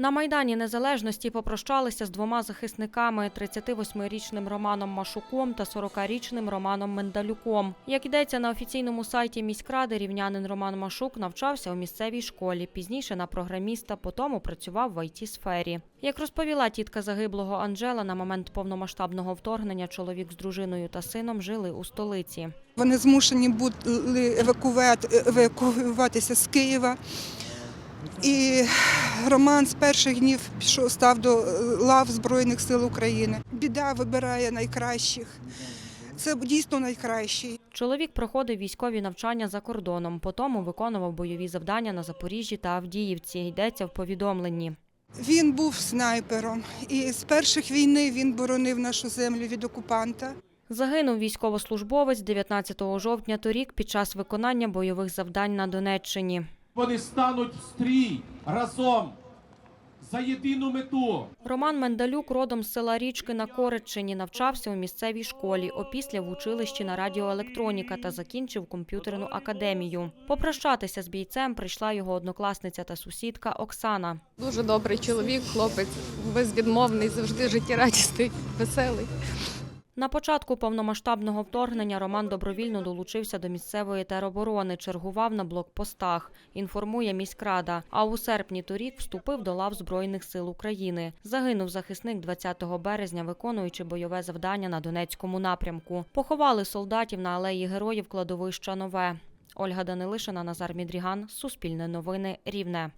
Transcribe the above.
На Майдані Незалежності попрощалися з двома захисниками – 38-річним Романом Машуком та 40-річним Романом Мендалюком. Як йдеться на офіційному сайті міськради, рівнянин Роман Машук навчався у місцевій школі, пізніше на програміста, потім працював в ІТ-сфері. Як розповіла тітка загиблого Анжела, на момент повномасштабного вторгнення чоловік з дружиною та сином жили у столиці. Вони змушені були евакувати, евакуюватися з Києва. І Роман з перших днів пішов став до лав Збройних сил України. Біда вибирає найкращих. Це дійсно найкращий. Чоловік проходив військові навчання за кордоном, потім виконував бойові завдання на Запоріжжі та Авдіївці. Йдеться в повідомленні. Він був снайпером, і з перших війни він боронив нашу землю від окупанта. Загинув військовослужбовець 19 жовтня торік під час виконання бойових завдань на Донеччині. Вони стануть в стрій разом за єдину мету. Роман Мендалюк родом з села Річки на Коричині, навчався у місцевій школі, опісля в училищі на радіоелектроніка та закінчив комп'ютерну академію. Попрощатися з бійцем прийшла його однокласниця та сусідка Оксана. Дуже добрий чоловік, хлопець, безвідмовний, завжди життєрадісний, веселий. На початку повномасштабного вторгнення Роман добровільно долучився до місцевої тероборони, чергував на блокпостах, інформує міськрада. А у серпні торік вступив до лав Збройних сил України. Загинув захисник 20 березня, виконуючи бойове завдання на Донецькому напрямку. Поховали солдатів на алеї героїв кладовища Нове. Ольга Данилишина, Назар Мідріган, Суспільне новини, Рівне.